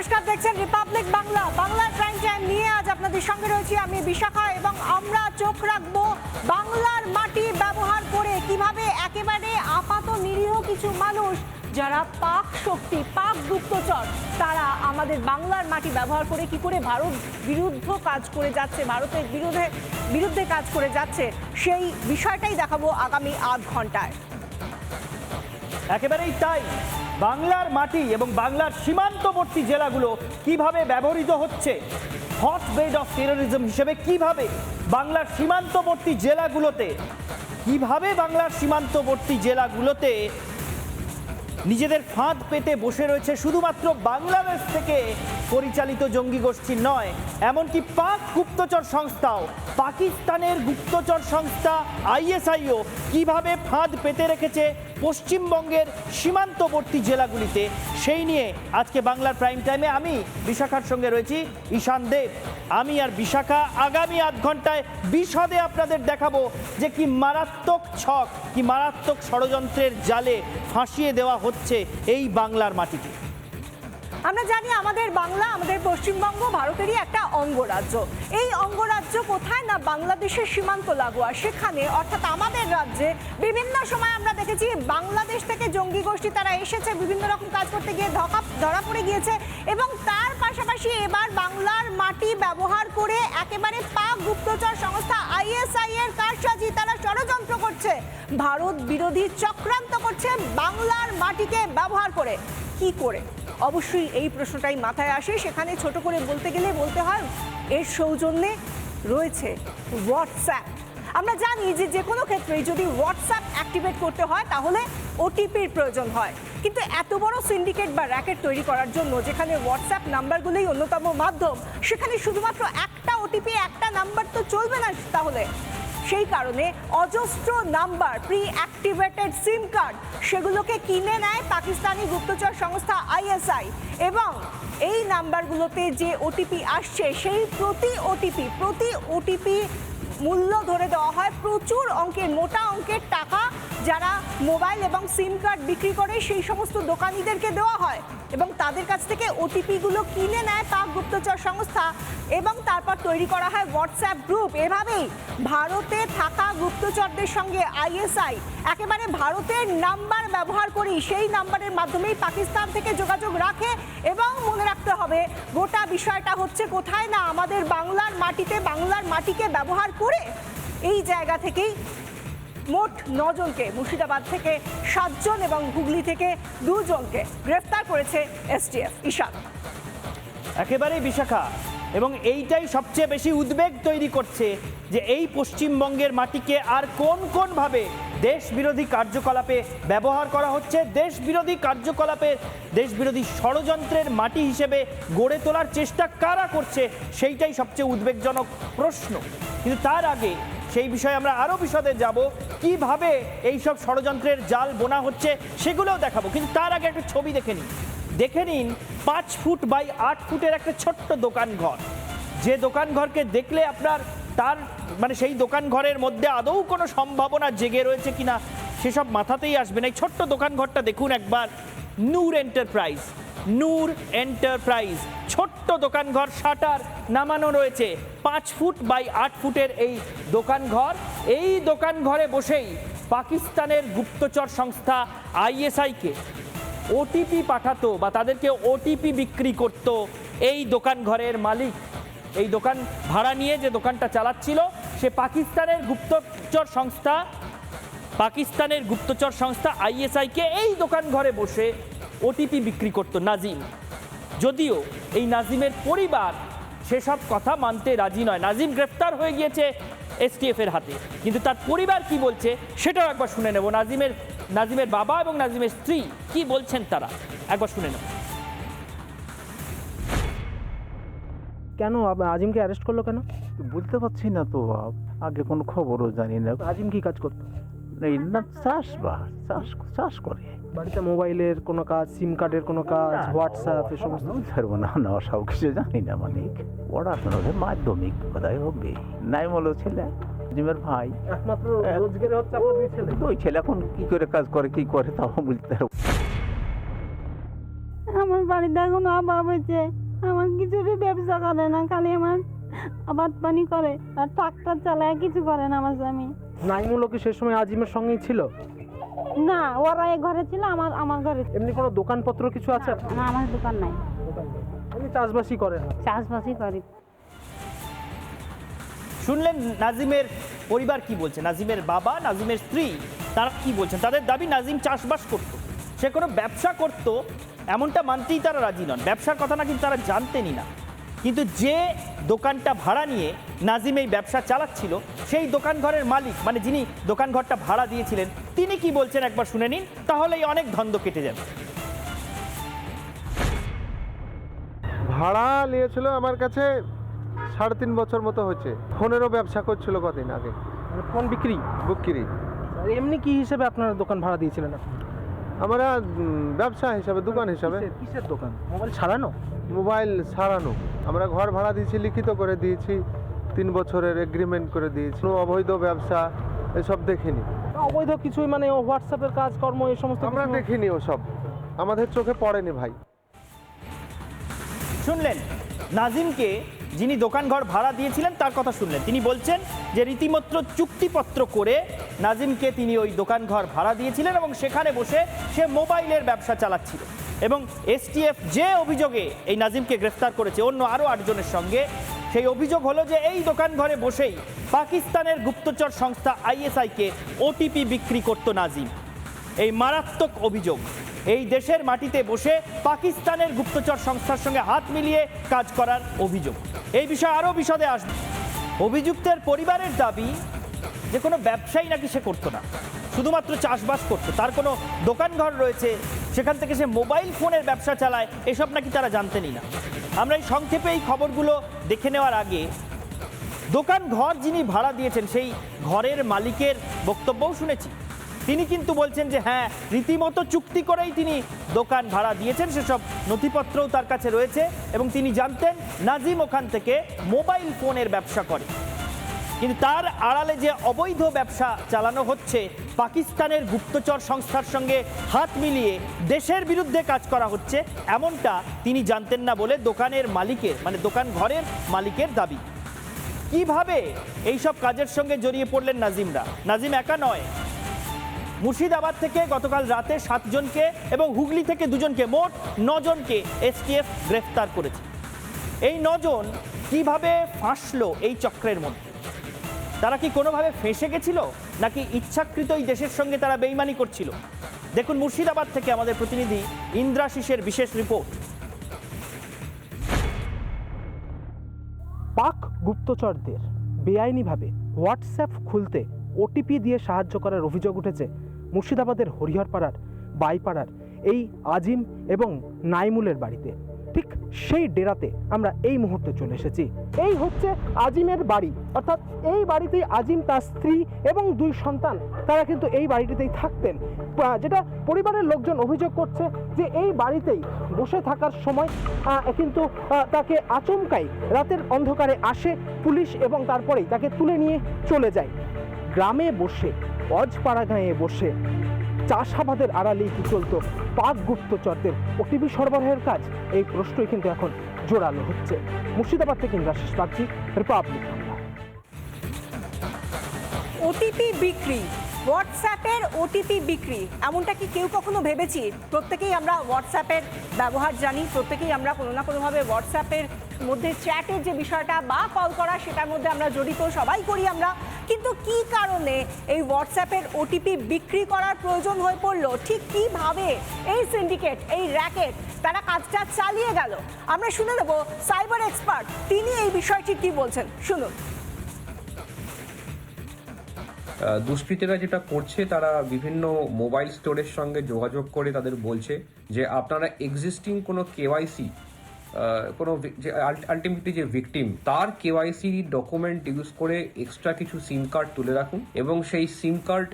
নমস্কার, দেখছেন রিপাবলিক বাংলা বাংলার প্রাইম টাইম নিয়ে আজ আপনাদের সঙ্গে রয়েছি আমি বিশাখা এবং আমরা চোখ রাখব বাংলার মাটি ব্যবহার করে কীভাবে একেবারে আপাত নিরীহ কিছু মানুষ যারা পাক শক্তি, পাক গুপ্তচর, তারা আমাদের বাংলার মাটি ব্যবহার করে কি করে ভারত বিরুদ্ধ কাজ করে যাচ্ছে, ভারতের বিরুদ্ধে বিরুদ্ধে কাজ করে যাচ্ছে, সেই বিষয়টাই দেখাবো আগামী আধ ঘন্টায়। একেবারেই তাই। বাংলার মাটি এবং বাংলার সীমান্তবর্তী জেলাগুলো কীভাবে ব্যবহৃত হচ্ছে? হট বেড অফ টেরোরিজম হিসেবে কীভাবে বাংলার সীমান্তবর্তী জেলাগুলোতে, কীভাবে বাংলার সীমান্তবর্তী জেলাগুলোতে নিজেদের ফাঁদ পেতে বসে রয়েছে শুধুমাত্র বাংলাদেশ থেকে পরিচালিত জঙ্গি গোষ্ঠী নয়, এমনকি পাক গুপ্তচর সংস্থাও। পাকিস্তানের গুপ্তচর সংস্থা আইএসআইও কীভাবে ফাঁদ পেতে রেখেছে পশ্চিমবঙ্গের সীমান্তবর্তী জেলাগুলিতে, সেই নিয়ে আজকে বাংলার প্রাইম টাইমে আমি বিশাখার সঙ্গে রয়েছি, ঈশান দেব। আমি আর বিশাখা আগামী আধ ঘন্টায় বিশদে আপনাদের দেখাবো যে কি মারাত্মক ছক, কি মারাত্মক ষড়যন্ত্রের জালে ফাঁসিয়ে দেওয়া হচ্ছে এই বাংলার মাটিতে। আমরা জানি আমাদের বাংলা, আমাদের পশ্চিমবঙ্গ ভারতেরই একটা অঙ্গরাজ্য। এই অঙ্গরাজ্য কোথায় না বাংলাদেশের সীমান্ত লাগোয়া, সেখানে অর্থাৎ আমাদের রাজ্যে বিভিন্ন সময় আমরা দেখেছি বাংলাদেশ থেকে জঙ্গি গোষ্ঠী তারা এসেছে, বিভিন্ন রকম কাজ করতে গিয়ে ধকা, ধরা পড়ে গিয়েছে। এবং তার পাশাপাশি এবার বাংলার মাটি ব্যবহার করে একেবারে পাক গুপ্তচর সংস্থা আইএসআই এর কারসাজি তারা ষড়যন্ত্র করছে। ভারত বিরোধী চক্রান্ত করছে বাংলার মাটিকে ব্যবহার করে। কি করে? অবশ্যই এই প্রশ্নটাই মাথায় আসে। সেখানে ছোট করে বলতে গেলে বলতে হয়, এর সৌজন্যে রয়েছে হোয়াটসঅ্যাপ আমরা জানি যে যে কোনো ক্ষেত্রেই যদি হোয়াটসঅ্যাপ অ্যাক্টিভেট করতে হয়, তাহলে ওটিপির প্রয়োজন হয়। কিন্তু এত বড় সিন্ডিকেট বা র্যাকেট তৈরি করার জন্য যেখানে হোয়াটসঅ্যাপ নাম্বারগুলোই অন্যতম মাধ্যম, সেখানে শুধুমাত্র একটা ওটিপি একটা নাম্বার তো চলবে না তাহলে। সেই কারণে অজস্র number pre activated SIM card সেগুলোকে কিনে নেয় পাকিস্তানি গুপ্তচর সংস্থা আইএসআই এবং এই নাম্বারগুলোতে যে ওটিপি আসছে, সেই প্রতি ওটিপি প্রতি ওটিপি মূল্য ধরে দেওয়া হয় প্রচুর অঙ্কের, মোটা অঙ্কের টাকা যারা মোবাইল এবং সিম কার্ড বিক্রি করে সেই সমস্ত দোকানিদেরকে দেওয়া হয় এবং তাদের কাছ থেকে ওটিপিগুলো কিনে নেয় পাক গুপ্তচর সংস্থা এবং তারপর তৈরি করা হয় হোয়াটসঅ্যাপ গ্রুপ এভাবেই ভারতে থাকা গুপ্তচরদের সঙ্গে আইএসআই একেবারে ভারতের নাম্বার ব্যবহার করি, সেই নাম্বারের মাধ্যমেই পাকিস্তান থেকে যোগাযোগ রাখে এবং মনে রাখতে হবে গোটা বিষয়টা হচ্ছে কোথায় না আমাদের বাংলার মাটিতে বাংলার মাটিকে ব্যবহার করে এই জায়গা থেকেই মোট নজনকে মুর্শিদাবাদ থেকে সাতজন এবং হুগলি থেকে দুজনকে গ্রেফতার করেছে এসটিএফ। ঈশান। একেবারেই বিশাখা। এবং এইটাই সবচেয়ে বেশি উদ্বেগ তৈরি করছে যে এই পশ্চিমবঙ্গের মাটিকে আর কোন কোন ভাবে দেশ বিরোধী কার্যকলাপে ব্যবহার করা হচ্ছে দেশ বিরোধী কার্যকলাপের দেশ বিরোধী ষড়যন্ত্রের মাটি হিসেবে গড়ে তোলার চেষ্টা কারা করছে সেইটাই সবচেয়ে উদ্বেগজনক প্রশ্ন। কিন্তু তার আগে সেই বিষয়ে আমরা আরও বিশদে যাব। কীভাবে এইসব ষড়যন্ত্রের জাল বোনা হচ্ছে সেগুলোও দেখাবো, কিন্তু তার আগে একটা ছবি দেখে নিন। দেখে নিন, পাঁচ ফুট বাই আট ফুটের একটা ছোট্ট দোকান ঘর যে দোকান ঘরকে দেখলে আপনার তার মানে সেই দোকান ঘরের মধ্যে আদৌ কোনো সম্ভাবনা জেগে রয়েছে কিনা, সেসব মাথাতেই আসবে না। এই ছোট্ট দোকান ঘরটা দেখুন একবার, নূর এন্টারপ্রাইজ নূর এন্টারপ্রাইজ। ছোট্ট দোকান ঘর শাটার নামানো রয়েছে। পাঁচ ফুট বাই আট ফুটের এই দোকান ঘর এই দোকান ঘরে বসেই পাকিস্তানের গুপ্তচর সংস্থা আইএসআইকে ওটিপি পাঠাতো বা তাদেরকে ওটিপি বিক্রি করত এই দোকান ঘরের মালিক। এই দোকান ভাড়া নিয়ে যে দোকানটা চালাচ্ছিল, সে পাকিস্তানের গুপ্তচর সংস্থা, পাকিস্তানের গুপ্তচর সংস্থা আইএসআইকে এই দোকান ঘরে বসে ওটিপি বিক্রি করত। নাজিম যদিও এই নাজিমের পরিবার সেসব কথা মানতে রাজি নয়। নাজিম গ্রেফতার হয়ে গিয়েছে এসটিএফ এর হাতে। কিন্তু তার পরিবার কি বলছে সেটাও একবার শুনে নেব। নাজিমের নাজিমের বাবা এবং নাজিমের স্ত্রী কি বলছেন তারা? একবার শুনে নেব। কেন আজিমকে অ্যারেস্ট করল কেন? বুঝতে পারছি না তো বাপ আগে কোনো খবরও জানি না। আজিম কি কাজ করতো? এই না চাষবাস চাষ চাষ করে। বাড়িতে মোবাইলের কোনো কাজ সিম কার্ডের কোনো কাজ হোয়াটসঅ্যাপ এ সমস্ত ছাড়বো না না সব কিছু জানি না মানে পড়াশোনা মাধ্যমিক কোথায় হবে? নাই বলো ছেলে জিমের ভাই। একমাত্র রোজগারে হচ্ছে আপনার দুই ছেলে। ওই ছেলে এখন কি করে কাজ করে কি করে তাও বুঝতে পারব আমার বাড়িতে কোনো অভাব হয়েছে। আমার কিছুরই ব্যবসা করে না খালি আমার আবাদ পানি করে। আর ট্রাক্টর চালায় কিছু করে না আমার স্বামী। নাইমুলও কি সে সময় আজিমের সঙ্গেই ছিল? না ওরা এ ঘরে ছিল আমার আমার ঘরে এমনি কোনো দোকানপত্র কিছু আছে? না আমার দোকান নাই। এমনি চাষবাসই করেন চাষবাসই করি। শুনলেন নাজিমের পরিবার কি বলছে? নাজিমের বাবা নাজিমের স্ত্রী তারা কি বলছেন? তাদের দাবি নাজিম চাষবাস করত। সে কোনো ব্যবসা করত এমনটা মানতেই তারা রাজি নন। ব্যবসার কথা না কিন্তু তারা জানতেনই না। কিন্তু যে দোকানটা ভাড়া নিয়ে নাজিম এই ব্যবসা চালাচ্ছিল সেই দোকান ঘরের মালিক মানে যিনি দোকান ঘরটা ভাড়া দিয়েছিলেন তিনি কি বলছেন একবার শুনে নিন তাহলেই অনেক ধন্দ কেটে যাবে। ভাড়া নিয়েছিল আমার কাছে সাড়ে তিন বছর মতো হচ্ছে ফোনেরও ব্যবসা করছিল কদিন আগে। মানে ফোন বিক্রি? বুকিরি। এমনি কি হিসেবে আপনার দোকান ভাড়া দিয়েছিলেন আপনি? আমরা ব্যবসা হিসাবে দোকান হিসাবে। কিসের- দোকান? মোবাইল ছাড়ানো? মোবাইল সারানো আমরা ঘর ভাড়া দিয়েছি লিখিত করে দিয়েছি তিন বছরের এগ্রিমেন্ট করে দিয়েছি। কোনো অবৈধ ব্যবসা এসব দেখিনি। অবৈধ কিছুই মানে হোয়াটসঅ্যাপের কাজকর্ম এই সমস্ত আমরা দেখিনি ওসব। আমাদের চোখে পড়েনি ভাই। শুনলেন নাজিমকে যিনি দোকানঘর ভাড়া দিয়েছিলেন, তার কথা শুনলেন। তিনি বলছেন যে রীতিমত্র চুক্তিপত্র করে নাজিমকে তিনি ওই দোকানঘর ভাড়া দিয়েছিলেন এবং সেখানে বসে সে মোবাইলের ব্যবসা চালাচ্ছিল। এবং এসটিএফ যে অভিযোগে এই নাজিমকে গ্রেফতার করেছে, অন্য আরও আটজনের সঙ্গে, সেই অভিযোগ হলো যে এই দোকান ঘরে বসেই পাকিস্তানের গুপ্তচর সংস্থা আইএসআইকে ওটিপি বিক্রি করত নাজিম। এই মারাত্মক অভিযোগ। এই দেশের মাটিতে বসে পাকিস্তানের গুপ্তচর সংস্থার সঙ্গে হাত মিলিয়ে কাজ করার অভিযোগ। এই বিষয়ে আরও বিশদে আসবে। অভিযুক্তের পরিবারের দাবি যে কোনো ব্যবসায়ী নাকি সে করতো না। শুধুমাত্র চাষবাস করতো। তার কোনো দোকানঘর রয়েছে, সেখান থেকে সে মোবাইল ফোনের ব্যবসা চালায়, এসব নাকি তারা জানতেনই না। আমরা এই সংক্ষেপে এই খবরগুলো দেখে নেওয়ার আগে দোকান ঘর যিনি ভাড়া দিয়েছেন, সেই ঘরের মালিকের বক্তব্যও শুনেছি। তিনি কিন্তু বলছেন যে হ্যাঁ রীতিমতো চুক্তি করেই তিনি দোকান ভাড়া দিয়েছেন, সেসব নথিপত্রও তার কাছে রয়েছে এবং তিনি জানতেন নাজিম ওখান থেকে মোবাইল ফোনের ব্যবসা করে। কিন্তু তার আড়ালে যে অবৈধ ব্যবসা চালানো হচ্ছে, পাকিস্তানের গুপ্তচর সংস্থার সঙ্গে হাত মিলিয়ে দেশের বিরুদ্ধে কাজ করা হচ্ছে, এমনটা তিনি জানতেন না বলে দোকানের মালিকের মানে দোকান ঘরের মালিকের দাবি। কীভাবে এইসব কাজের সঙ্গে জড়িয়ে পড়লেন নাজিমরা? নাজিম একা নয় মুর্শিদাবাদ থেকে গতকাল রাতে সাতজনকে এবং হুগলি থেকে দুজনকে মোট নজনকে এসটিএফ গ্রেফতার করেছে। এই নজন কীভাবে ফাঁসলো এই চক্রের মধ্যে? তারা কি কোনোভাবে ফেঁসে গেছিল? নাকি ইচ্ছাকৃত এই দেশের সঙ্গে তারা বেইমানি করছিল? দেখুন মুর্শিদাবাদ থেকে আমাদের প্রতিনিধি ইন্দ্রাশিসের বিশেষ রিপোর্ট। পাক গুপ্তচরদের বেআইনিভাবে হোয়াটসঅ্যাপ খুলতে ওটিপি দিয়ে সাহায্য করার অভিযোগ উঠেছে মুর্শিদাবাদের হরিহরপাড়ার, বাইপাড়ার, এই আজিম এবং নাইমুলের বাড়িতে। ঠিক সেই ডেরাতে আমরা এই মুহূর্তে চলে এসেছি। এই হচ্ছে আজিমের বাড়ি। অর্থাৎ এই বাড়িতেই আজিম তার স্ত্রী এবং দুই সন্তান, তারা কিন্তু এই বাড়িটিতেই থাকতেন। যেটা পরিবারের লোকজন অভিযোগ করছে যে এই বাড়িতেই বসে থাকার সময় কিন্তু তাকে আচমকাই রাতের অন্ধকারে আসে পুলিশ এবং তারপরেই তাকে তুলে নিয়ে চলে যায়। গ্রামে বসে অজপাড়া গাঁয়ে বসে। চাষাবাদের আড়ালেই কি চলতো পাক গুপ্তচরদের? ওটিপি সরবরাহের কাজ? এই প্রশ্নই কিন্তু এখন জোরালো হচ্ছে। মুর্শিদাবাদ থেকে ইন্দ্রাশিস বাগচি রিপাবলিক ওটিপি বিক্রি, হোয়াটসঅ্যাপের ওটিপি বিক্রি, এমনটা কি কেউ কখনো ভেবেছি? প্রত্যেকেই আমরা হোয়াটসঅ্যাপের ব্যবহার জানি, প্রত্যেকেই আমরা কোনো না কোনোভাবে হোয়াটসঅ্যাপের মধ্যে চ্যাটের যে বিষয়টা বা কল করা, সেটার মধ্যে আমরা জড়িত, সবাই করি আমরা। কিন্তু কি কারণে এই হোয়াটসঅ্যাপের ওটিপি বিক্রি করার প্রয়োজন হয়ে পড়ল? ঠিক কীভাবে? এই সিন্ডিকেট এই র্যাকেট তারা কাজটা চালিয়ে গেল। আমরা শুনে নেব সাইবার এক্সপার্ট তিনি এই বিষয়টি কি বলছেন? শুনুন। দুষ্কৃতীরা যেটা করছে, তারা বিভিন্ন মোবাইল স্টোরের সঙ্গে যোগাযোগ করে তাদের বলছে যে, আপনারা এক্সিস্টিং কোনো কেওয়াইসি কোনো যে আলটিমেটলি যে ভিকটিম তার কেওয়াইসি ডকুমেন্ট ইউজ করে এক্সট্রা কিছু সিম কার্ড তুলে রাখুন এবং সেই সিম কার্ড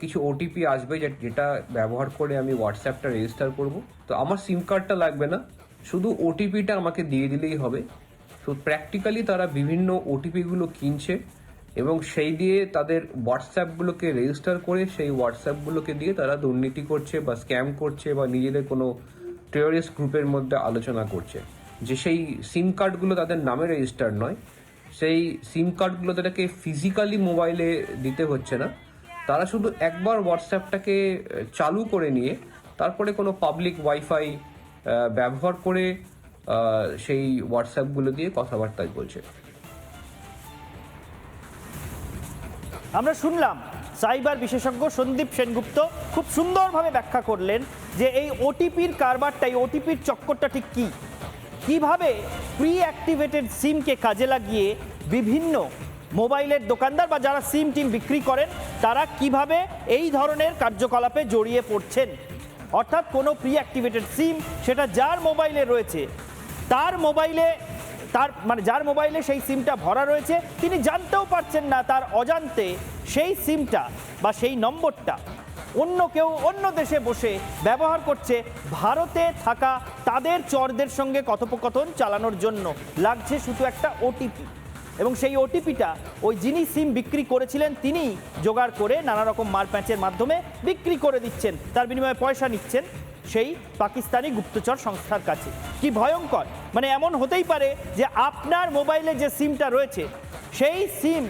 কিছু ওটিপি আসবে যেটা ব্যবহার করে আমি হোয়াটসঅ্যাপটা রেজিস্টার করব। তো আমার সিম কার্ডটা লাগবে না, শুধু ওটিপিটা আমাকে দিয়ে দিলেই হবে। তো প্র্যাকটিক্যালি তারা বিভিন্ন ওটিপিগুলো কিনছে এবং সেই দিয়ে তাদের হোয়াটসঅ্যাপগুলোকে রেজিস্টার করে সেই হোয়াটসঅ্যাপগুলোকে দিয়ে তারা দুর্নীতি করছে বা স্ক্যাম করছে বা নিজেদের কোনো টেররিস্ট গ্রুপের মধ্যে আলোচনা করছে। যে সেই সিম কার্ডগুলো তাদের নামে রেজিস্টার নয়, সেই সিম কার্ডগুলো তাদেরকে ফিজিক্যালি মোবাইলে দিতে হচ্ছে না। তারা শুধু একবার হোয়াটসঅ্যাপটাকে চালু করে নিয়ে, তারপরে কোনো পাবলিক ওয়াইফাই ব্যবহার করে সেই হোয়াটসঅ্যাপগুলো দিয়ে কথাবার্তায় বলছে। আমরা শুনলাম সাইবার বিশেষজ্ঞ সন্দীপ সেনগুপ্ত খুব সুন্দরভাবে ব্যাখ্যা করলেন যে এই ওটিপির কারবারটা, এই ওটিপির চক্করটা ঠিক কী? কীভাবে প্রি অ্যাক্টিভেটেড সিমকে কাজে লাগিয়ে বিভিন্ন মোবাইলের দোকানদার বা যারা সিম টিম বিক্রি করেন, তারা কীভাবে এই ধরনের কার্যকলাপে জড়িয়ে পড়ছেন? অর্থাৎ কোনো প্রি অ্যাক্টিভেটেড সিম সেটা যার মোবাইলে রয়েছে, তার মোবাইলে, তার মানে যার মোবাইলে সেই সিমটা ভরা রয়েছে, তিনি জানতেও পারছেন না তার অজান্তে সেই সিমটা বা সেই নম্বরটা অন্য কেউ অন্য দেশে বসে ব্যবহার করছে। ভারতে থাকা তাদের চরদের সঙ্গে কথোপকথন চালানোর জন্য লাগছে শুধু একটা ওটিপি। এবং সেই ওটিপিটা ওই যিনি সিম বিক্রি করেছিলেন তিনি জোগাড় করে নানা রকম মারপ্যাঁচের মাধ্যমে বিক্রি করে দিচ্ছেন। তার বিনিময়ে পয়সা নিচ্ছেন সেই পাকিস্তানি গুপ্তচর সংস্থার কাছে। কি ভয়ঙ্কর? মানে এমন হতেই পারে যে আপনার মোবাইলে যে সিমটা রয়েছে, সেই সিম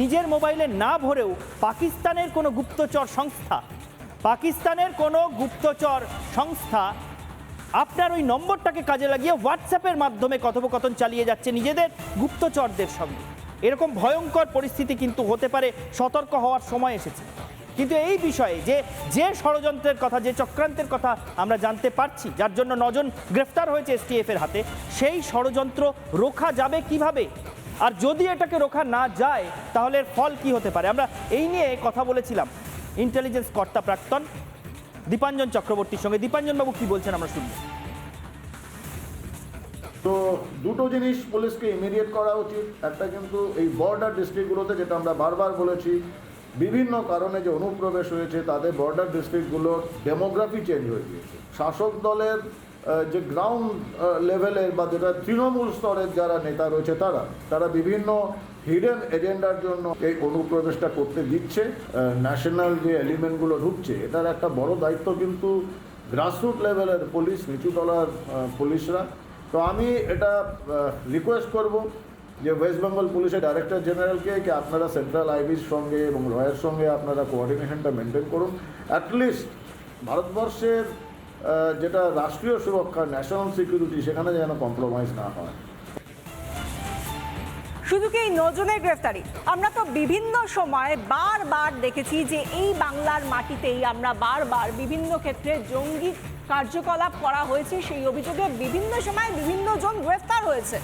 নিজের মোবাইলে না ভরেও পাকিস্তানের কোনো গুপ্তচর সংস্থা, পাকিস্তানের কোনো গুপ্তচর সংস্থা আপনার ওই নম্বরটাকে কাজে লাগিয়ে হোয়াটসঅ্যাপের মাধ্যমে কথোপকথন চালিয়ে যাচ্ছে নিজেদের গুপ্তচরদের সঙ্গে। এরকম ভয়ঙ্কর পরিস্থিতি কিন্তু হতে পারে, সতর্ক হওয়ার সময় এসেছে। কিন্তু এই বিষয়ে যে যে ষড়যন্ত্রের কথা, যে চক্রান্তের কথা আমরা জানতে পারছি, যার জন্য নজন গ্রেফতার হয়েছে এসটিএফ এর হাতে, সেই ষড়যন্ত্র রোখা যাবে কীভাবে? আর যদি এটাকে রোখা না যায়, তাহলে এর ফল কি হতে পারে? আমরা এই নিয়ে কথা বলেছিলাম ইন্টেলিজেন্স কর্তা প্রাক্তন দীপাঞ্জন চক্রবর্তীর সঙ্গে। দীপাঞ্জন বাবু কি বলছেন আমরা শুনব। তো দুটো জিনিস পুলিশকে ইমিডিয়েট করা উচিত। একটা কিন্তু এই বর্ডার ডিস্ট্রিক্টগুলোতে যেটা আমরা বারবার বলেছি, বিভিন্ন কারণে যে অনুপ্রবেশ হয়েছে তাদের বর্ডার ডিস্ট্রিক্টগুলোর ডেমোগ্রাফি চেঞ্জ হয়ে গিয়েছে। শাসক দলের যে গ্রাউন্ড লেভেলের বা যেটা তৃণমূল স্তরের যারা নেতা রয়েছে তারা তারা বিভিন্ন হিডেন এজেন্ডার জন্য এই অনুপ্রবেশটা করতে দিচ্ছে। ন্যাশনাল যে এলিমেন্টগুলো ঢুকছে, এটার একটা বড় দায়িত্ব কিন্তু গ্রাসরুট লেভেলের পুলিশ নিচুতলার পুলিশরা তো আমি এটা রিকোয়েস্ট করব যে ওয়েস্ট বেঙ্গল পুলিশের ডাইরেক্টর জেনারেলকে কি আপনারা সেন্ট্রাল আইবির সঙ্গে এবং রয়ের সঙ্গে আপনারা কোঅর্ডিনেশনটা মেনটেন করুন। অ্যাটলিস্ট ভারতবর্ষের যেটা রাষ্ট্রীয় সুরক্ষা ন্যাশনাল সিকিউরিটি সেখানে যেন কম্প্রোমাইজ না হয়। শুধু কি এই নজনের গ্রেফতারি? আমরা তো বিভিন্ন সময় বারবার দেখেছি যে এই বাংলার মাটিতেই আমরা বারবার বিভিন্ন ক্ষেত্রে জঙ্গি কার্যকলাপ করা হয়েছে। সেই অভিযোগে বিভিন্ন সময় বিভিন্ন জন গ্রেফতার হয়েছে।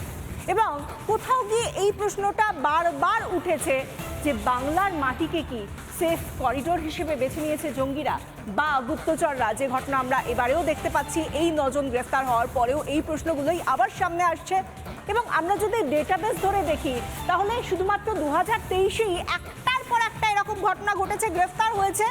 এবং কোথাও গিয়ে এই প্রশ্নটা বারবার উঠেছে যে বাংলার মাটিকে কি সেফ করিডোর হিসেবে বেছে নিয়েছে জঙ্গিরা? বা গুপ্তচররা যে ঘটনা আমরা এবারেও দেখতে পাচ্ছি, এই নজন গ্রেফতার হওয়ার পরেও এই প্রশ্নগুলোই আবার সামনে আসছে। এবং আমরা যদি ডেটাবেস ধরে দেখি, তাহলে শুধুমাত্র দু হাজার তেইশেই একটার পর একটা এরকম ঘটনা ঘটেছে, গ্রেফতার হয়েছে।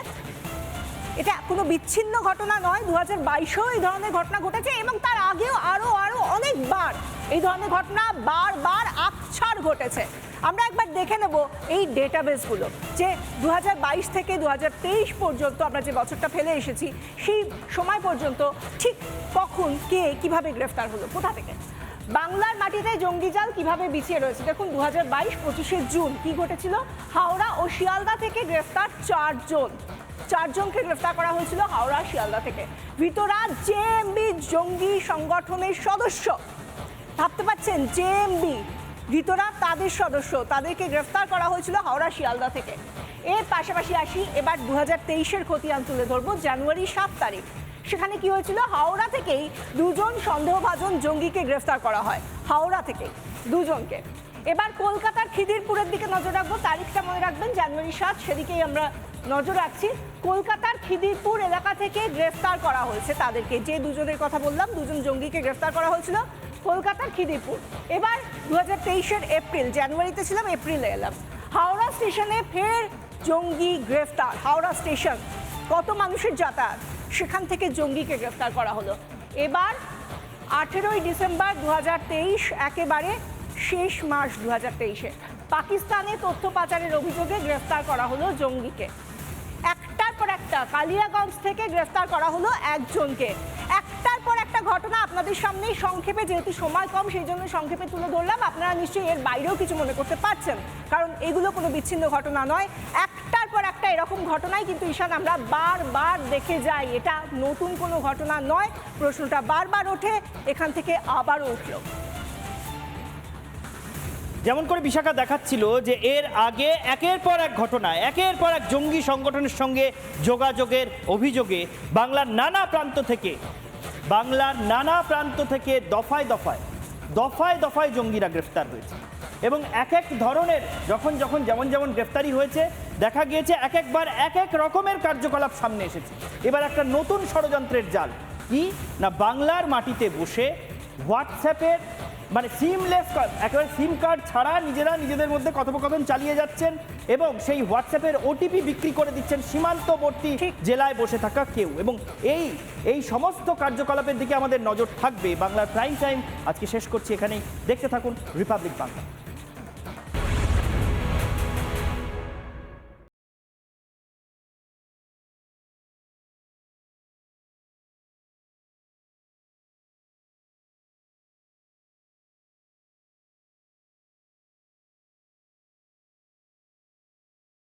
এটা কোনো বিচ্ছিন্ন ঘটনা নয় দু হাজার বাইশেও এই ধরনের ঘটনা ঘটেছে এবং তার আগেও আরও আরও অনেকবার এই ধরনের ঘটনা বারবার আকছার ঘটেছে। আমরা একবার দেখে নেব এই ডেটাবেসগুলো যে দু হাজার বাইশ থেকে দু হাজার তেইশ পর্যন্ত আমরা যে বছরটা ফেলে এসেছি, সেই সময় পর্যন্ত ঠিক কখন, কে, কীভাবে গ্রেফতার হলো, কোথা থেকে? বাংলার মাটিতে জঙ্গি জাল কীভাবে বিছিয়ে রয়েছে? দেখুন দু হাজার বাইশ পঁচিশে জুন কি ঘটেছিল? হাওড়া ও শিয়ালদা থেকে গ্রেফতার চারজন। চারজনকে গ্রেফতার করা হয়েছিল হাওড়া, শিয়ালদা থেকে। ভিতরা জেএমবি জঙ্গি সংগঠনের সদস্য। ভাবতে পাচ্ছেন জেএমবি ভিতরা তাদের সদস্য, তাদেরকে গ্রেফতার করা হয়েছিল হাওড়া শিয়ালদা থেকে। এর পাশাপাশি আসি, এবার দু হাজার তেইশের খতিয়ান তুলে ধরবো জানুয়ারি সাত তারিখ। সেখানে কি হয়েছিল? হাওড়া থেকেই দুজন সন্দেহভাজন জঙ্গিকে গ্রেফতার করা হয়, হাওড়া থেকে দুজনকে। এবার কলকাতার খিদিরপুরের দিকে নজর রাখব, তারিখটা মনে রাখবেন, জানুয়ারি সাত, সেদিকেই আমরা নজর রাখছি। কলকাতার খিদিরপুর এলাকা থেকে গ্রেফতার করা হয়েছে তাদেরকে, যে দুজনের কথা বললাম, দুজন জঙ্গিকে গ্রেফতার করা হয়েছিল। কলকাতার খিদিরপুর। এবার দু হাজার তেইশের এপ্রিল, জানুয়ারিতে ছিলাম, এপ্রিলে এলাম। হাওড়া স্টেশনে ফের জঙ্গি গ্রেফতার। হাওড়া স্টেশন, কত মানুষের যাতায়াত? সেখান থেকে জঙ্গিকে গ্রেফতার করা হলো। এবার আঠেরোই ডিসেম্বর দু হাজার তেইশ, একেবারে শেষ মাস দু তেইশে। পাকিস্তানে তথ্য পাচারের অভিযোগে গ্রেফতার করা হলো জঙ্গিকে। একটার পর একটা কালিয়াগঞ্জ থেকে গ্রেফতার করা হলো একজনকে। একটা ঘটনা আপনাদের সামনেই সংক্ষেপে, যেহেতু সময় কম, সেই জন্য সংক্ষেপে তুলে ধরলাম। আপনারা নিশ্চয়ই এর বাইরেও কিছু মনে করতে পারছেন, কারণ এগুলো কোনো বিচ্ছিন্ন ঘটনা নয়। একটার পর একটা এরকম ঘটনাই কিন্তু ঈশান, আমরা বারবার দেখে যাই। এটা নতুন কোনো ঘটনা নয়। প্রশ্নটা বারবার ওঠে, এখান থেকে আবারও উঠল। যেমন করে বিশাখা দেখাচ্ছিল যে এর আগে একের পর এক ঘটনা, একের পর এক জঙ্গি সংগঠনের সঙ্গে যোগাযোগের অভিযোগে বাংলার নানা প্রান্ত থেকে বাংলার নানা প্রান্ত থেকে দফায় দফায় দফায় দফায় জঙ্গিরা গ্রেফতার হয়েছে। এবং এক এক ধরনের যখন যখন যেমন যেমন গ্রেফতারি হয়েছে, দেখা গিয়েছে এক একবার এক এক রকমের কার্যকলাপ সামনে এসেছে। এবার একটা নতুন ষড়যন্ত্রের জাল, কি? না বাংলার মাটিতে বসে হোয়াটসঅ্যাপের মানে সিমলেস একেবারে সিম কার্ড ছাড়া নিজেরা নিজেদের মধ্যে কথোপকথন চালিয়ে যাচ্ছেন এবং সেই হোয়াটসঅ্যাপের ওটিপি বিক্রি করে দিচ্ছেন সীমান্তবর্তী জেলায় বসে থাকা কেউ এবং এই এই সমস্ত কার্যকলাপের দিকে আমাদের নজর থাকবে। বাংলার প্রাইম টাইম আজকে শেষ করছি এখানেই। দেখতে থাকুন রিপাবলিক বাংলা